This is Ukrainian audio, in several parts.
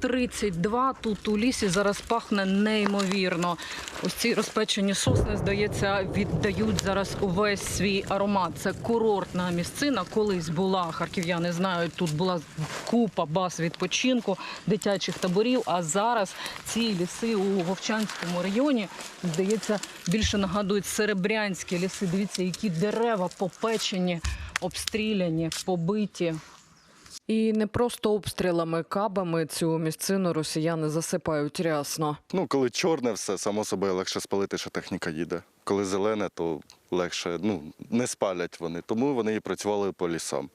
32 тут у лісі зараз пахне неймовірно. Ось ці розпечені сосни, здається, віддають зараз увесь свій аромат. Це курортна місцина. Колись була харків'яни знають. Тут була купа баз відпочинку, дитячих таборів. А зараз ці ліси у Вовчанському районі здається більше нагадують серебрянські ліси. Дивіться, які дерева попечені, обстріляні, побиті. І не просто обстрілами кабами цю місцину росіяни засипають рясно. Ну, коли чорне все, само собою легше спалити, що техніка їде. Коли зелене, то легше, ну, не спалять вони. Тому вони і працювали по лісам,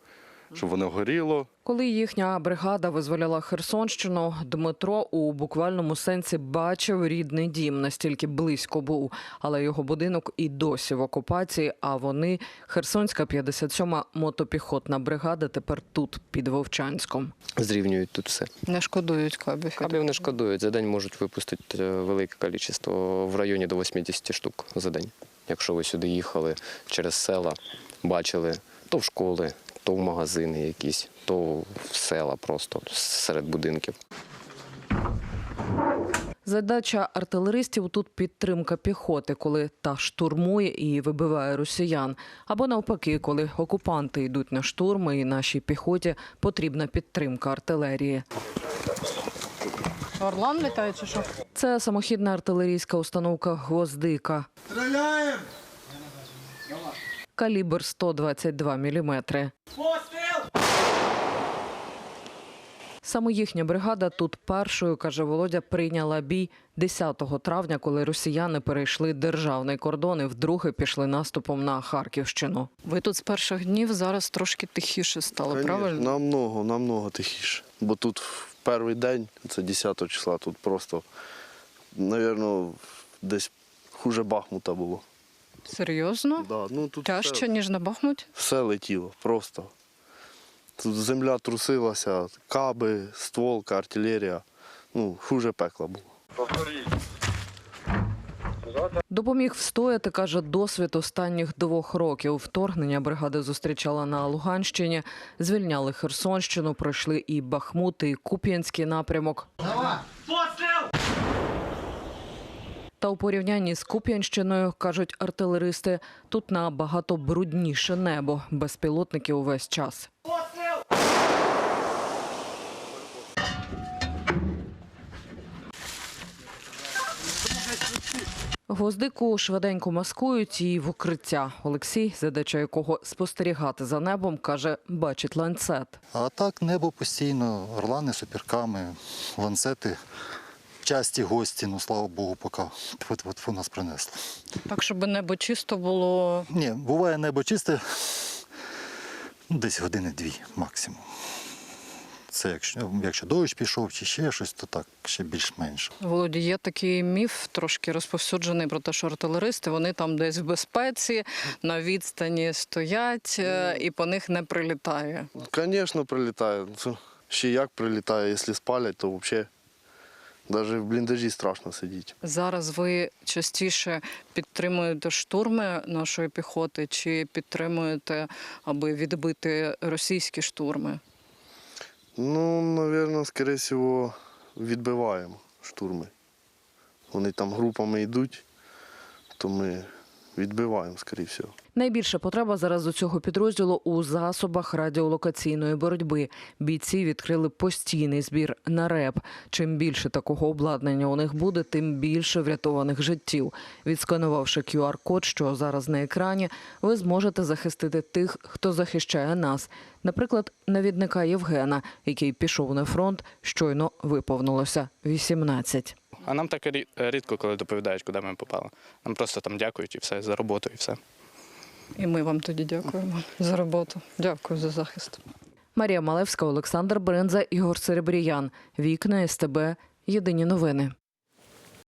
щоб воно горіло. Коли їхня бригада визволяла Херсонщину, Дмитро у буквальному сенсі бачив рідний дім, настільки близько був. Але його будинок і досі в окупації. А вони, Херсонська 57-ма мотопіхотна бригада, тепер тут, під Вовчанськом. Зрівнюють тут все. Не шкодують кабів. Кабів не шкодують. За день можуть випустити е, велике кількість, в районі до 80 штук за день. Якщо ви сюди їхали через села, бачили то в школи, то в магазини якісь, то в села просто серед будинків. Задача артилеристів тут підтримка піхоти, коли та штурмує і вибиває росіян. Або навпаки, коли окупанти йдуть на штурми, і нашій піхоті потрібна підтримка артилерії. Орлан літає чи що? Це самохідна артилерійська установка Гвоздика. Стреляем! Калібр 122 мм. Саме їхня бригада тут першою, каже Володя, прийняла бій 10 травня, коли росіяни перейшли державний кордон і вдруге пішли наступом на Харківщину. Ви тут з перших днів зараз трошки тихіше стало, Конечно, Намного, намного тихіше. Бо тут в перший день, це 10 числа, тут просто, мабуть, десь хуже Бахмута було. Серйозно? Да, ну, тут Тяжче, все, ніж на Бахмуті? все летіло, просто. Тут земля трусилася, каби, стволка, артилерія. Ну, хуже пекла було. Допоміг встояти, каже, досвід останніх двох років. Вторгнення бригади зустрічала на Луганщині, звільняли Херсонщину, пройшли і Бахмут, і Куп'янський напрямок. Та у порівнянні з Куп'янщиною, кажуть артилеристи, тут набагато брудніше небо, безпілотники увесь час. Гвоздику швиденько маскують і в укриття. Олексій, задача якого спостерігати за небом, каже, бачить ланцет. А так небо постійно, орлани з опірками, ланцети, часті гості, ну слава Богу, поки тьфу-тьфу-тьфу нас принесло. Так, щоб небо чисто було. Ні, буває небо чисте, ну, десь години-дві максимум. Це якщо, якщо дощ пішов чи ще щось, то так, ще більш-менш. Володі, є такий міф, трошки розповсюджений про те, що артилеристи вони там десь в безпеці, на відстані стоять е, і по них не прилітає. Звісно, прилітає. Ще як прилітає, якщо спалять, то взагалі навіть в бліндажі страшно сидіти. Зараз ви частіше підтримуєте штурми нашої піхоти чи підтримуєте, аби відбити російські штурми? Ну, мабуть, скоріше всього, відбиваємо штурми. Вони там групами йдуть, то ми відбиваємо, скоріше всього. Найбільша потреба зараз у цього підрозділу у засобах радіолокаційної боротьби. Бійці відкрили постійний збір на РЕП. Чим більше такого обладнання у них буде, тим більше врятованих життів. Відсканувавши QR-код, що зараз на екрані, ви зможете захистити тих, хто захищає нас. Наприклад, навідника Євгена, який пішов на фронт, щойно виповнилося 18. А нам так рі- рідко, коли доповідають, куди ми попали. Нам просто там дякують і все за роботу, і все. І ми вам тоді дякуємо за роботу. Дякую за захист. Марія Малевська, Олександр Бренза, Ігор Серебріян. Вікна СТБ. Єдині новини.